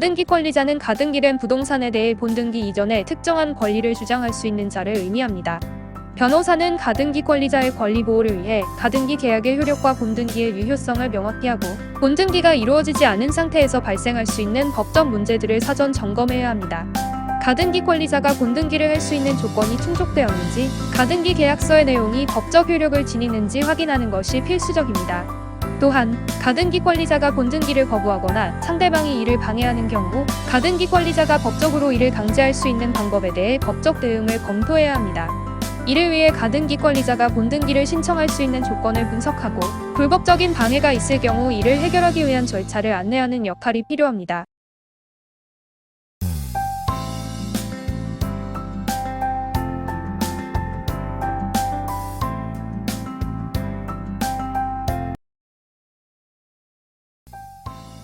가등기 권리자는 가등기된 부동산에 대해 본등기 이전에 특정한 권리를 주장할 수 있는 자를 의미합니다. 변호사는 가등기 권리자의 권리 보호를 위해 가등기 계약의 효력과 본등기의 유효성을 명확히 하고 본등기가 이루어지지 않은 상태에서 발생할 수 있는 법적 문제들을 사전 점검해야 합니다. 가등기 권리자가 본등기를 할 수 있는 조건이 충족되었는지, 가등기 계약서의 내용이 법적 효력을 지니는지 확인하는 것이 필수적입니다. 또한 가등기 권리자가 본등기를 거부하거나 상대방이 이를 방해하는 경우 가등기 권리자가 법적으로 이를 강제할 수 있는 방법에 대해 법적 대응을 검토해야 합니다. 이를 위해 가등기 권리자가 본등기를 신청할 수 있는 조건을 분석하고 불법적인 방해가 있을 경우 이를 해결하기 위한 절차를 안내하는 역할이 필요합니다.